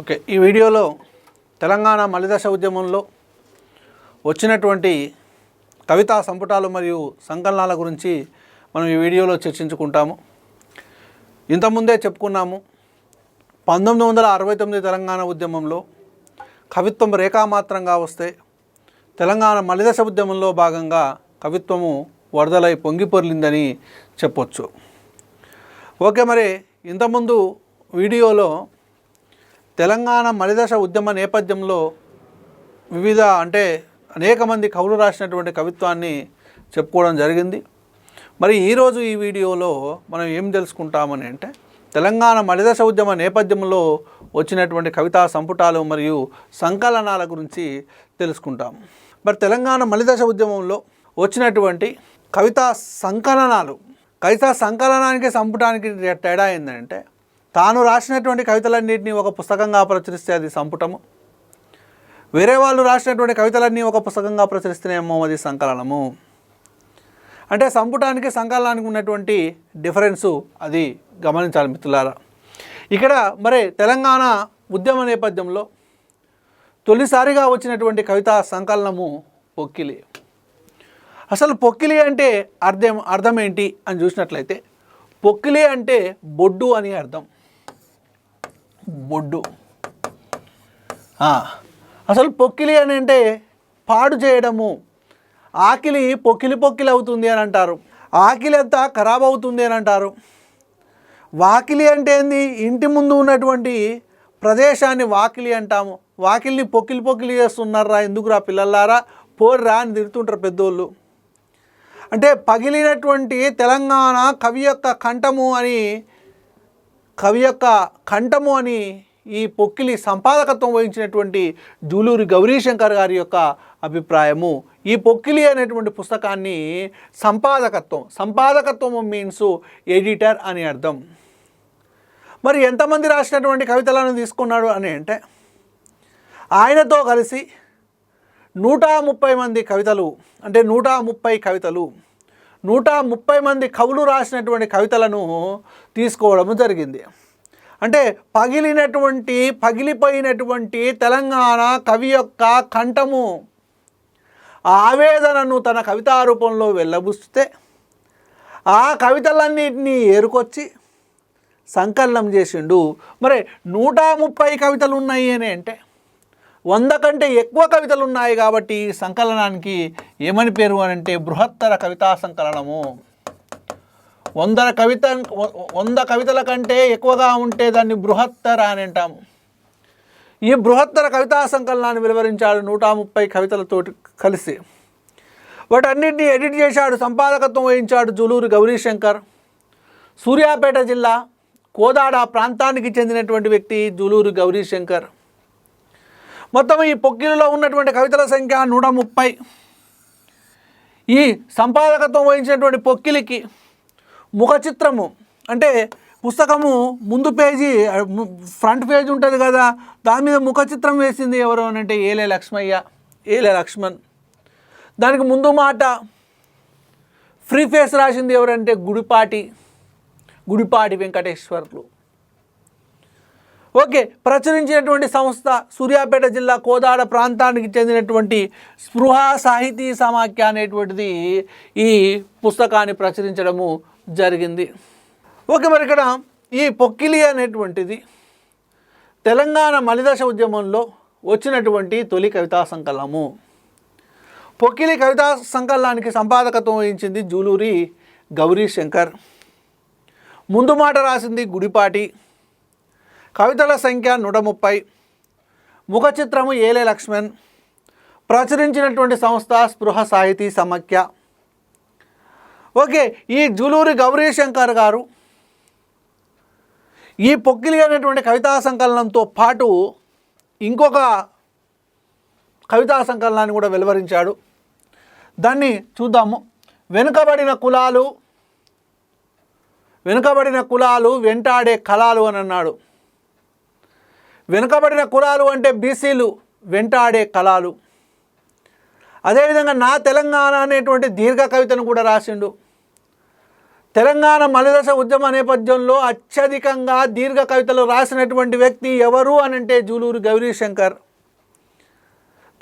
Okay ఈ వీడియోలో తెలంగాణ మలిదశ ఉద్యమంలో వచ్చినటువంటి కవితా సంపుటాలు మరియు సంకలనాల గురించి మనం ఈ వీడియోలో చర్చించుకుంటాము. ఇంతకుముందే చెప్పుకున్నాము పంతొమ్మిది వందల అరవై తొమ్మిది తెలంగాణ ఉద్యమంలో కవిత్వం రేఖామాత్రంగా వస్తే తెలంగాణ మలిదశ ఉద్యమంలో భాగంగా కవిత్వము వరదలై పొంగిపొర్లిందని చెప్పొచ్చు. ఓకే మరి ఇంతకుముందు వీడియోలో తెలంగాణ మలిదశ ఉద్యమ నేపథ్యంలో వివిధ అంటే అనేక మంది కవులు రాసినటువంటి కవిత్వాన్ని చెప్పుకోవడం జరిగింది. మరి ఈరోజు ఈ వీడియోలో మనం ఏం తెలుసుకుంటామని అంటే తెలంగాణ మలిదశ ఉద్యమ నేపథ్యంలో వచ్చినటువంటి కవితా సంపుటాలు మరియు సంకలనాల గురించి తెలుసుకుంటాం. మరి తెలంగాణ మలిదశ ఉద్యమంలో వచ్చినటువంటి కవితా సంకలనాలు కవితా సంకలనానికి సంపుటానికి తేడా ఏంటంటే తాను రాసినటువంటి కవితలన్నింటినీ ఒక పుస్తకంగా ప్రచురిస్తే అది సంపుటము. వేరే వాళ్ళు రాసినటువంటి కవితలన్నీ ఒక పుస్తకంగా ప్రచురిస్తేనేమో అది సంకలనము. అంటే సంపుటానికి సంకలనానికి ఉన్నటువంటి డిఫరెన్సు అది గమనించాలి మిత్రులారా. ఇక్కడ మరి తెలంగాణ ఉద్యమ నేపథ్యంలో తొలిసారిగా వచ్చినటువంటి కవితా సంకలనము పొక్కిలి. అసలు పొక్కిలి అంటే అర్థం అర్థం ఏంటి అని చూసినట్లయితే పొక్కిలి అంటే బొడ్డు అని అర్థం. బొడ్డు. అసలు పొక్కిలి అని అంటే పాడు చేయడము. ఆకిలి పొక్కిలి పొక్కిలి అవుతుంది అని అంటారు. ఆకిలి అంతా ఖరాబ్ అవుతుంది అని అంటారు. వాకిలి అంటే ఏంది? ఇంటి ముందు ఉన్నటువంటి ప్రదేశాన్ని వాకిలి అంటాము. వాకిలిని పొక్కిలి పొక్కిలి చేస్తున్నారా? ఎందుకురా పిల్లలారా? పోర్రా అని తిడుతుంటారు పెద్దోళ్ళు. అంటే పగిలినటువంటి తెలంగాణ కవి యొక్క కంఠము అని కవి యొక్క కంఠము అని ఈ పొక్కిలి సంపాదకత్వం వహించినటువంటి జూలూరి గౌరీశంకర్ గారి యొక్క అభిప్రాయము. ఈ పొక్కిలి అనేటువంటి పుస్తకాన్ని సంపాదకత్వం సంపాదకత్వం మీన్స్ ఎడిటర్ అని అర్థం. మరి ఎంతమంది రాసినటువంటి కవితలను తీసుకున్నాడు అని అంటే ఆయనతో కలిసి నూట ముప్పై మంది కవితలు అంటే నూట ముప్పై కవితలు నూట ముప్పై మంది కవులు రాసినటువంటి కవితలను తీసుకోవడం జరిగింది. అంటే పగిలినటువంటి పగిలిపోయినటువంటి తెలంగాణ కవి యొక్క కంఠము ఆవేదనను తన కవితా రూపంలో వెళ్ళబుస్తే ఆ కవితలన్నింటినీ ఏరుకొచ్చి సంకలనం చేసిండు. మరి నూట ముప్పై కవితలు ఉన్నాయి అని అంటే వంద కంటే ఎక్కువ కవితలు ఉన్నాయి కాబట్టి సంకలనానికి ఏమని పేరు అని అంటే బృహత్తర కవితా సంకలనము. వందల కవిత వంద కవితల కంటే ఎక్కువగా ఉంటే దాన్ని బృహత్తర అని అంటాము ఈ బృహత్తర కవితా సంకలనాన్ని వెలువరించాడు నూట ముప్పై కవితలతోటి కలిసి. వాటన్నింటినీ ఎడిట్ చేశాడు సంపాదకత్వం వహించాడు జులూరు గౌరీశంకర్. సూర్యాపేట జిల్లా కోదాడ ప్రాంతానికి చెందినటువంటి వ్యక్తి జులూరు గౌరీశంకర్. మొత్తం ఈ పొక్కిలిలో ఉన్నటువంటి కవితల సంఖ్య నూట ముప్పై. ఈ సంపాదకత్వం వహించినటువంటి పొక్కిలికి ముఖ చిత్రము అంటే పుస్తకము ముందు పేజీ ఫ్రంట్ పేజ్ ఉంటుంది కదా దాని మీద ముఖ చిత్రం వేసింది ఎవరు అని అంటే ఏలే లక్ష్మయ్య ఏలే లక్ష్మణ్. దానికి ముందు మాట ఫ్రీ ఫేస్ రాసింది ఎవరంటే గుడిపాటి గుడిపాటి వెంకటేశ్వర్లు. ఓకే ప్రచురించినటువంటి సంస్థ సూర్యాపేట జిల్లా కోదాడ ప్రాంతానికి చెందినటువంటి స్పృహ సాహితీ సమాఖ్య అనేటువంటిది ఈ పుస్తకాన్ని ప్రచురించడము జరిగింది. ఓకే మరి ఇక్కడ ఈ పొక్కిలి అనేటువంటిది తెలంగాణ మలిదశ ఉద్యమంలో వచ్చినటువంటి తొలి కవితా సంకలనము. పొక్కిలి కవితా సంకలనానికి సంపాదకత్వం వహించింది జూలూరి గౌరీ శంకర్ ముందు మాట రాసింది గుడిపాటి. కవితల సంఖ్య నూట ముప్పై. ముఖ చిత్రము ఏలే లక్ష్మణ్. ప్రచురించినటువంటి సంస్థ స్పృహ సాహితీ సమాఖ్య. ఓకే ఈ జూలూరి గౌరీ శంకర్ గారు ఈ పొక్కిలి అనేటువంటి కవితా సంకలనంతో పాటు ఇంకొక కవితా సంకలనాన్ని కూడా వెలువరించాడు. దాన్ని చూద్దాము. వెనుకబడిన కులాలు వెనుకబడిన కులాలు వెంటాడే కళాలు అని అన్నాడు. వెనుకబడిన కులాలు అంటే బీసీలు వెంటాడే కళాలు. అదేవిధంగా నా తెలంగాణ అనేటువంటి దీర్ఘ కవితను కూడా రాసిండు. తెలంగాణ మలిదశ ఉద్యమ నేపథ్యంలో అత్యధికంగా దీర్ఘ కవితలు రాసినటువంటి వ్యక్తి ఎవరు అని అంటే జూలూరు గౌరీశంకర్.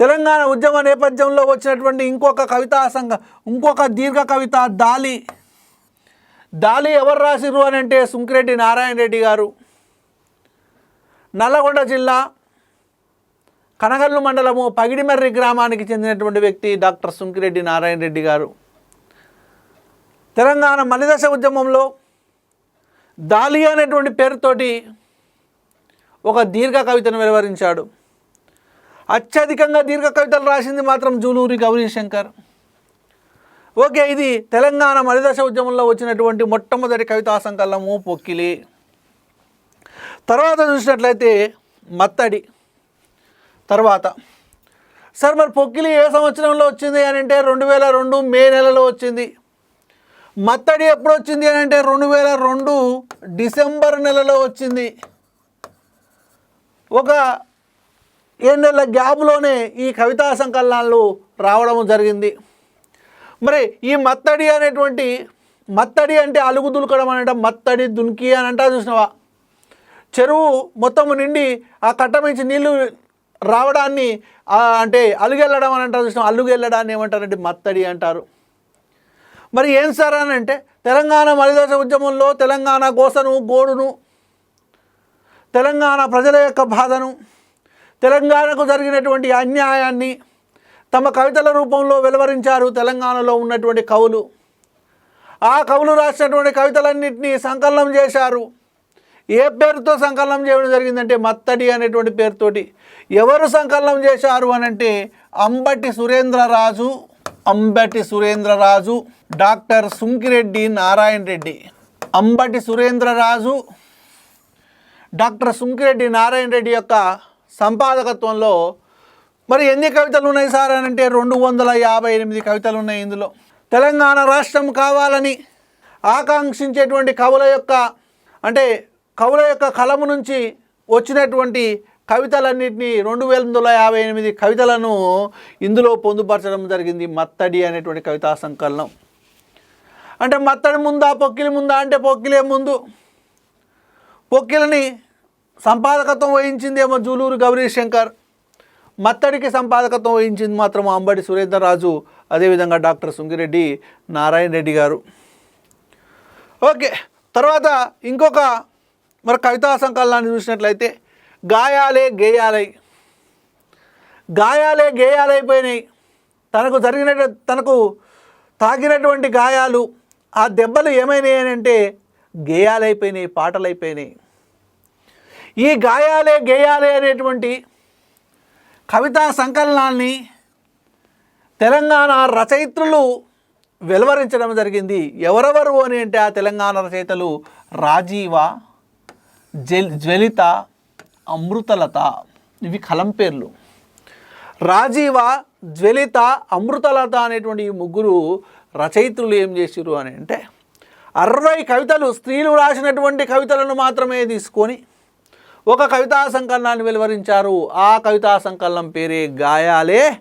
తెలంగాణ ఉద్యమ నేపథ్యంలో వచ్చినటువంటి ఇంకొక కవితా సంఘ ఇంకొక దీర్ఘ కవిత దాలి. దాలి ఎవరు రాసిరు అని అంటే సుంకిరెడ్డి నారాయణ రెడ్డి గారు. నల్లగొండ జిల్లా కనగల్లు మండలము పగిడిమర్రి గ్రామానికి చెందినటువంటి వ్యక్తి డాక్టర్ సుంకిరెడ్డి నారాయణ రెడ్డి గారు. తెలంగాణ మలిదశ ఉద్యమంలో దాలి అనేటువంటి పేరుతోటి ఒక దీర్ఘ కవితను వెలువరించాడు. అత్యధికంగా దీర్ఘ కవితలు రాసింది మాత్రం జూలూరి గౌరీశంకర్. ఓకే ఇది తెలంగాణ మలిదశ ఉద్యమంలో వచ్చినటువంటి మొట్టమొదటి కవితా సంకలనము పొక్కిలి. తర్వాత చూసినట్లయితే మత్తడి. తర్వాత సార్ మరి పొక్కిలి ఏ సంవత్సరంలో వచ్చింది అని అంటే రెండు వేల రెండు మే నెలలో వచ్చింది. మత్తడి ఎప్పుడు వచ్చింది అని అంటే రెండు వేల రెండు డిసెంబర్ నెలలో వచ్చింది. ఒక ఏడు నెలల గ్యాప్లోనే ఈ కవితా సంకలనాలు రావడం జరిగింది. మరి ఈ మత్తడి అనేటువంటి మత్తడి అంటే అలుగు దులకడం అనట మత్తడి దునికి అని అంటా చూసినవా? చెరువు మొత్తం నిండి ఆ కట్ట మించి నీళ్ళు రావడాన్ని అంటే అలుగెళ్ళడం అని అంటారు చూసిన అలుగెళ్ళడాన్ని ఏమంటారంటే మత్తడి అంటారు. మరి ఏం సార్ అని అంటే తెలంగాణ మలిదశ ఉద్యమంలో తెలంగాణ గోసను గోడును తెలంగాణ ప్రజల యొక్క బాధను తెలంగాణకు జరిగినటువంటి అన్యాయాన్ని తమ కవితల రూపంలో వెలువరించారు తెలంగాణలో ఉన్నటువంటి కవులు. ఆ కవులు రాసినటువంటి కవితలన్నింటినీ సంకలనం చేశారు. ఏ పేరుతో సంకలనం చేయడం జరిగిందంటే మత్తడి అనేటువంటి పేరుతోటి. ఎవరు సంకలనం చేశారు అని అంటే అంబటి సురేంద్రరాజు అంబటి సురేంద్రరాజు డాక్టర్ సుంకిరెడ్డి నారాయణ రెడ్డి. అంబటి సురేంద్రరాజు డాక్టర్ సుంకిరెడ్డి నారాయణ రెడ్డి యొక్క సంపాదకత్వంలో మరి ఎన్ని కవితలు ఉన్నాయి సార్ అని అంటే రెండు వందల యాభై ఎనిమిది కవితలు ఉన్నాయి ఇందులో. తెలంగాణ రాష్ట్రం కావాలని ఆకాంక్షించేటువంటి కవుల యొక్క అంటే కవుల యొక్క కలము నుంచి వచ్చినటువంటి కవితలన్నింటినీ రెండు వేల వందల యాభై ఎనిమిది కవితలను ఇందులో పొందుపరచడం జరిగింది మత్తడి అనేటువంటి కవితా సంకలనం. అంటే మత్తడి ముందా పొక్కిలి ముందా అంటే పొక్కిలే ముందు. పొక్కిలని సంపాదకత్వం వహించిందేమో జూలూరు గౌరీశంకర్. మత్తడికి సంపాదకత్వం వహించింది మాత్రం అంబడి సురేంద్రరాజు అదేవిధంగా డాక్టర్ సుంగిరెడ్డి నారాయణ రెడ్డి గారు. ఓకే తర్వాత ఇంకొక మరి కవితా సంకలనాన్ని చూసినట్లయితే గాయాలే గేయాలై. గాయాలే గేయాలైపోయినాయి తనకు జరిగిన తనకు తాకినటువంటి గాయాలు ఆ దెబ్బలు ఏమైనాయి అని అంటే గేయాలైపోయినాయి పాటలైపోయినాయి ఈ గాయాలే గేయాలే అనేటువంటి కవితా సంకలనాన్ని తెలంగాణ రచయిత్రులు వెలువరించడం జరిగింది. ఎవరెవరు అని అంటే ఆ తెలంగాణ రచయితలు రాజీవ జ్వలిత అమృతలత ఇవి కలం పేర్లు. రాజీవ జ్వలిత అమృతలత అనేటువంటి ఈ ముగ్గురు రచయిత్రులు ఏం చేసిరు అని అంటే అరవై కవితలు స్త్రీలు రాసినటువంటి కవితలను మాత్రమే తీసుకొని ఒక కవితా సంకలనాన్ని వెలువరించారు. ఆ కవితా సంకలనం పేరే గాయాలే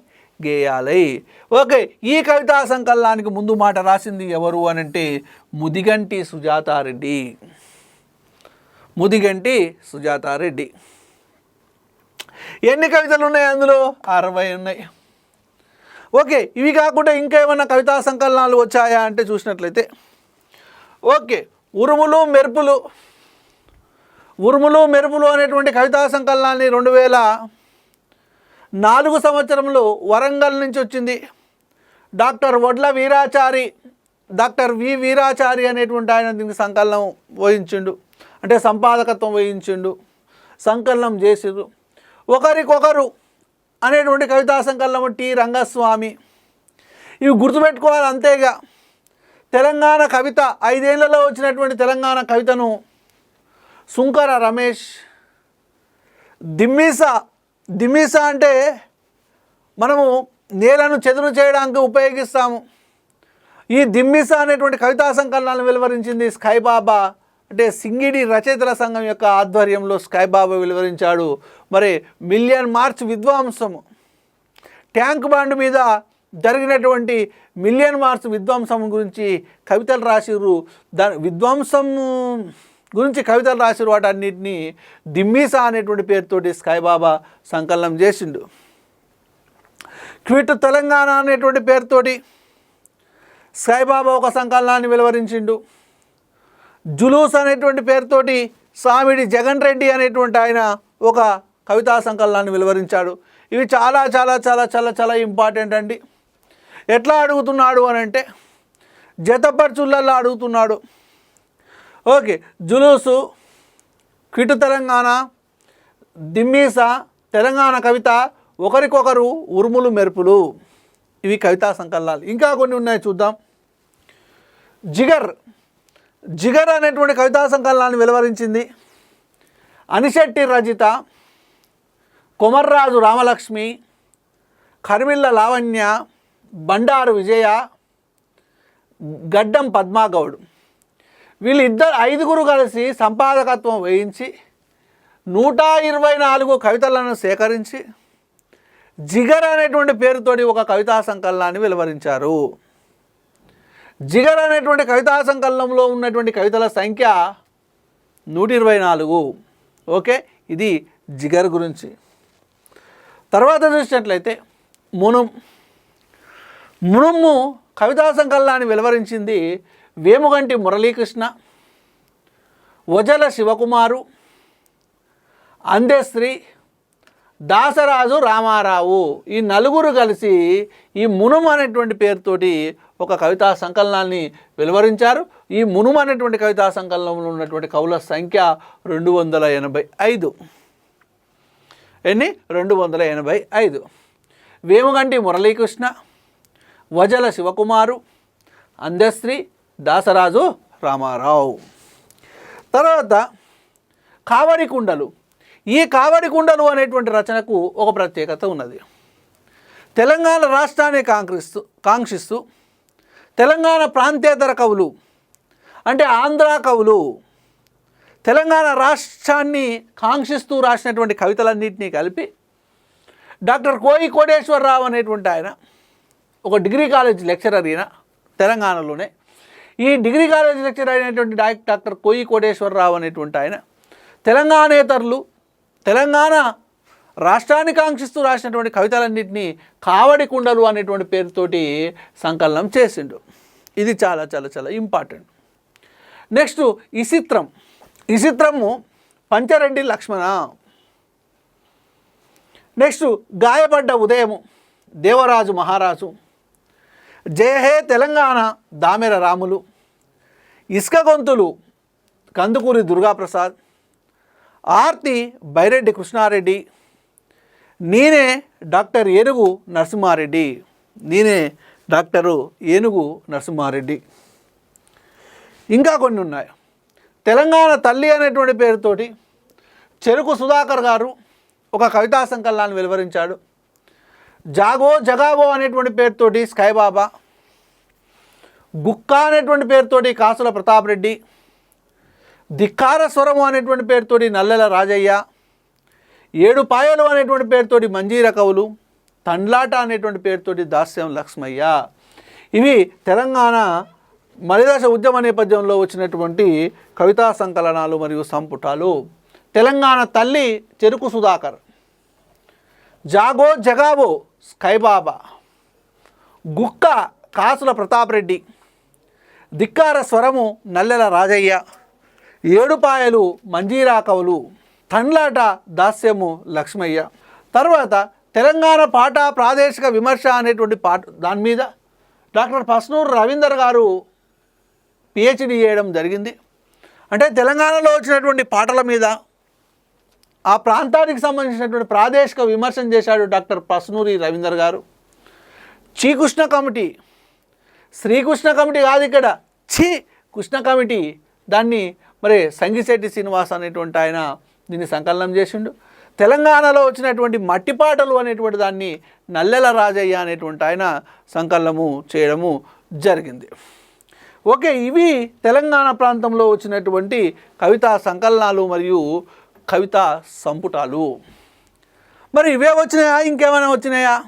గేయాలై. ఓకే ఈ కవితా సంకలనానికి ముందు మాట రాసింది ఎవరు అనంటే ముదిగంటి సుజాతారెడ్డి. ముదిగంటి సుజాతారెడ్డి. ఎన్ని కవితలు ఉన్నాయి అందులో? అరవై ఉన్నాయి. ఓకే ఇవి కాకుండా ఇంకా ఏమైనా కవితా సంకలనాలు వచ్చాయా అంటే చూసినట్లయితే ఓకే ఉరుములు మెరుపులు. ఉరుములు మెరుపులు అనేటువంటి కవితా సంకలనాన్ని రెండు వేల నాలుగు సంవత్సరంలో వరంగల్ నుంచి వచ్చింది. డాక్టర్ వడ్ల వీరాచారి డాక్టర్ వి వీరాచారి అనేటువంటి ఆయన దీనికి సంకలనం వహించిండు. అంటే సంపాదకత్వం వహించిండు సంకలనం చేసిండు. ఒకరికొకరు అనేటువంటి కవితా సంకలనం టి. రంగస్వామి. ఇవి గుర్తుపెట్టుకోవాలి అంతేగా. తెలంగాణ కవిత ఐదేళ్ళలో వచ్చినటువంటి తెలంగాణ కవితను సుంకర రమేష్ దిమ్మీస దిమ్మీస అంటే మనము నేలను చదును చేయడానికి ఉపయోగిస్తాము. ఈ దిమ్మిస అనేటువంటి కవితా సంకలనాలను వెలువరించింది స్కైబాబా అంటే సింగిడి రచయితల సంఘం యొక్క ఆధ్వర్యంలో స్కైబాబు వెలువరించాడు. మరి మిలియన్ మార్చ్ విద్వాంసము ట్యాంక్ బాండ్ మీద జరిగినటువంటి మిలియన్ మార్చ్ విధ్వంసం గురించి కవితలు రాసిర్రు. దా విధ్వంసం గురించి కవితలు రాసిరు వాటన్నిటిని దిమ్మీసా అనేటువంటి పేరుతోటి స్కైబాబా సంకలనం చేసిండు. క్విట్ తెలంగాణ అనేటువంటి పేరుతోటి సాయిబాబా ఒక సంకలనాన్ని వెలువరించిండు. జులూస్ అనేటువంటి పేరుతోటి సామిడి జగన్ రెడ్డి అనేటువంటి ఆయన ఒక కవితా సంకలనాన్ని వెలువరించాడు. ఇవి చాలా చాలా చాలా చాలా చాలా ఇంపార్టెంట్ అండి. ఎట్లా అడుగుతున్నాడు అని అంటే జతపరచుళ్ళల్లో అడుగుతున్నాడు. ఓకే జులూసు కిటు తెలంగాణ దిమ్మీస తెలంగాణ కవిత ఒకరికొకరు ఉరుములు మెరుపులు. ఇవి కవితా సంకలనాలు. ఇంకా కొన్ని ఉన్నాయి చూద్దాం. జిగర్ జిగర్ అనేటువంటి కవితా సంకలనాన్ని వెలువరించింది. అనిశెట్టి రజిత కొమర్రాజు రామలక్ష్మి కర్మిళ్ళ లావణ్య బండారు విజయ గడ్డం పద్మాగౌడ్. వీళ్ళిద్దరు ఐదుగురు కలిసి సంపాదకత్వం వహించి నూట ఇరవై నాలుగు కవితలను సేకరించి జిగర్ అనేటువంటి పేరుతోటి ఒక కవితా సంకలనాన్ని వెలువరించారు. జిగర్ అనేటువంటి కవితా సంకలనంలో ఉన్నటువంటి కవితల సంఖ్య నూట ఇరవై నాలుగు. ఓకే? ఇది జిగర్ గురించి. తర్వాత చూసినట్లయితే మునుం. మునుము కవితా సంకలనాన్ని వెలువరించింది వేముగంటి మురళీకృష్ణ వజల శివకుమారు అందెశ్రీ దాసరాజు రామారావు ఈ నలుగురు కలిసి ఈ మునుమ అనేటువంటి పేరుతోటి ఒక కవితా సంకలనాన్ని వెలువరించారు. ఈ మునుమ అనేటువంటి కవితా సంకలనంలో ఉన్నటువంటి కవుల సంఖ్య రెండు వందల ఎనభై ఐదు. ఎన్ని? రెండు వందల ఎనభై ఐదు. వేముగంటి మురళీకృష్ణ వజల శివకుమారు అందశ్రీ దాసరాజు రామారావు. తర్వాత కావడి కుండలు ఈ కావడి కుండలు అనేటువంటి రచనకు ఒక ప్రత్యేకత ఉన్నది. తెలంగాణ రాష్ట్రాన్ని కాంక్షిస్తూ కాంక్షిస్తూ తెలంగాణ ప్రాంతేతర కవులు అంటే ఆంధ్ర కవులు తెలంగాణ రాష్ట్రాన్ని కాంక్షిస్తూ రాసినటువంటి కవితలన్నింటినీ కలిపి డాక్టర్ కోయి కోటేశ్వరరావు అనేటువంటి ఆయన ఒక డిగ్రీ కాలేజ్ లెక్చరర్ ఈయన తెలంగాణలోనే. ఈ డిగ్రీ కాలేజ్ లెక్చరర్ అయినటువంటి డాక్టర్ కోయి కోటేశ్వరరావు అనేటువంటి ఆయన తెలంగాణేతరులు తెలంగాణ రాష్ట్రాన్ని కాంక్షిస్తూ రాసినటువంటి కవితలన్నింటినీ కావడి కుండలు అనేటువంటి పేరుతోటి సంకలనం చేసిండు. ఇది చాలా చాలా చాలా ఇంపార్టెంట్ నెక్స్ట్ ఇసిత్రం. ఇసిత్రము పంచరెడ్డి లక్ష్మణ. నెక్స్ట్ గాయపడ్డ ఉదయము దేవరాజు మహారాజు. జయహే తెలంగాణ దామెర రాములు. ఇసుక గొంతులు కందుకూరి దుర్గాప్రసాద్. ఆర్తి బైరెడ్డి కృష్ణారెడ్డి నేనే డాక్టర్ ఏనుగు నరసింహారెడ్డి నేనే డాక్టరు ఏనుగు నరసింహారెడ్డి. ఇంకా కొన్ని ఉన్నాయి. తెలంగాణ తల్లి అనేటువంటి పేరుతోటి చెరుకు సుధాకర్ గారు ఒక కవితా సంకలనాన్ని వెలువరించాడు. జాగో జగాబో అనేటువంటి పేరుతోటి స్కైబాబా గుక్క అనేటువంటి పేరుతోటి కాసుల ప్రతాప్ రెడ్డి ధిక్కార స్వరము అనేటువంటి పేరుతోటి నల్లెల రాజయ్య ఏడు పాయలు అనేటువంటి పేరుతోటి మంజీర కవులు తండ్లాట అనేటువంటి పేరుతోటి దాస్యం లక్ష్మయ్య. ఇవి తెలంగాణ మలిదశ ఉద్యమ నేపథ్యంలో వచ్చినటువంటి కవితా సంకలనాలు మరియు సంపుటాలు. తెలంగాణ తల్లి చెరుకు సుధాకర్ జాగో జగాబో స్కైబాబా గుక్క కాసుల ప్రతాప్ రెడ్డి ధిక్కార స్వరము నల్లెల రాజయ్య. ఏడుపాయలు మంజీరా కవులు తండ్లాట దాస్యము లక్ష్మయ్య. తర్వాత తెలంగాణ పాట ప్రాదేశిక విమర్శ అనేటువంటి పాట దాని మీద డాక్టర్ పస్నూరు రవీందర్ గారు పిహెచ్డి చేయడం జరిగింది. అంటే తెలంగాణలో వచ్చినటువంటి పాటల మీద ఆ ప్రాంతానికి సంబంధించినటువంటి ప్రాదేశిక విమర్శన చేశాడు డాక్టర్ పస్నూరి రవీందర్ గారు. చీకృష్ణ కమిటీ శ్రీకృష్ణ కమిటీ కాదు ఇక్కడ ఛీ కృష్ణ కమిటీ దాన్ని మరి సంగిశెట్టి శ్రీనివాస్ అనేటువంటి ఆయన దీన్ని సంకలనం చేసిండు. తెలంగాణలో వచ్చినటువంటి మట్టి పాటలు అనేటువంటి దాన్ని నల్లెల రాజయ్య అనేటువంటి ఆయన సంకలనము చేయడము జరిగింది. ఓకే ఇవి తెలంగాణ ప్రాంతంలో వచ్చినటువంటి కవితా సంకలనాలు మరియు కవితా సంపుటాలు. మరి ఇవే వచ్చినాయా? ఇంకేమైనా వచ్చినాయా?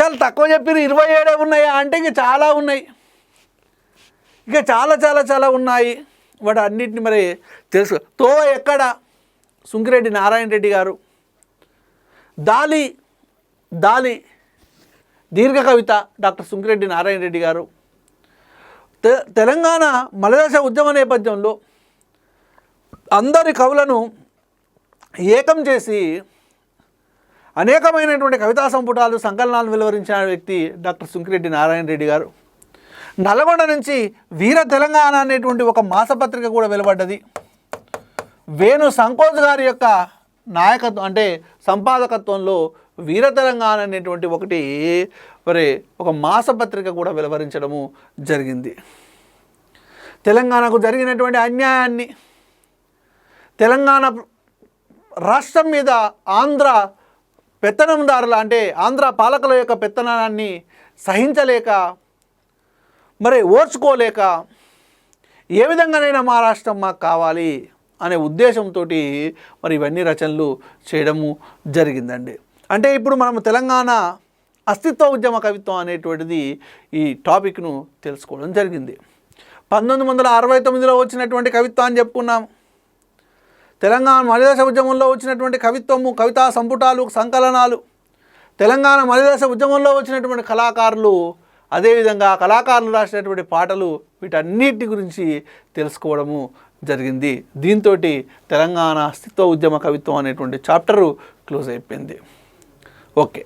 చాలా తక్కువ చెప్పిన ఇరవై ఏడే ఉన్నాయా? అంటే ఇంక చాలా ఉన్నాయి. ఇక చాలా చాలా చాలా ఉన్నాయి. వాటి అన్నింటిని మరి తెలుసు. తో ఎక్కడ? సుంకిరెడ్డి నారాయణ రెడ్డి గారు. దాలి దాలి దీర్ఘ కవిత డాక్టర్ సుంకిరెడ్డి నారాయణ రెడ్డి గారు. తె తెలంగాణ మలదశ ఉద్యమ నేపథ్యంలో అందరి కవులను ఏకం చేసి అనేకమైనటువంటి కవితా సంపుటాలు సంకలనాలు వెలువరించిన వ్యక్తి డాక్టర్ సుంకిరెడ్డి నారాయణ రెడ్డి గారు. నల్గొండ నుంచి వీర తెలంగాణ అనేటువంటి ఒక మాసపత్రిక కూడా వెలువడ్డది. వేణు సంకోజ్ గారి యొక్క నాయకత్వం అంటే సంపాదకత్వంలో వీర తెలంగాణ అనేటువంటి ఒకటి మరి ఒక మాసపత్రిక కూడా వెలువరించడము జరిగింది. తెలంగాణకు జరిగినటువంటి అన్యాయాన్ని తెలంగాణ రాష్ట్రం మీద ఆంధ్ర పెత్తనందారుల అంటే ఆంధ్ర పాలకుల యొక్క పెత్తనాన్ని సహించలేక మరి ఓర్చుకోలేక ఏ విధంగానైనా మా రాష్ట్రం మాకు కావాలి అనే ఉద్దేశంతో మరి ఇవన్నీ రచనలు చేయడము జరిగిందండి. అంటే ఇప్పుడు మనము తెలంగాణ అస్తిత్వ ఉద్యమ కవిత్వం అనేటువంటిది ఈ టాపిక్ను తెలుసుకోవడం జరిగింది. పంతొమ్మిది వందల అరవై తొమ్మిదిలో వచ్చినటువంటి కవిత్వం అని చెప్పుకున్నాం. తెలంగాణ మలిదశ ఉద్యమంలో వచ్చినటువంటి కవిత్వము కవితా సంపుటాలు సంకలనాలు తెలంగాణ మలిదశ ఉద్యమంలో వచ్చినటువంటి కళాకారులు అదేవిధంగా కళాకారులు రాసినటువంటి పాటలు వీటన్నిటి గురించి తెలుసుకోవడము జరిగింది. దీంతో తెలంగాణ అస్తిత్వ ఉద్యమ కవిత్వం అనేటువంటి చాప్టరు క్లోజ్ అయిపోయింది. ఓకే.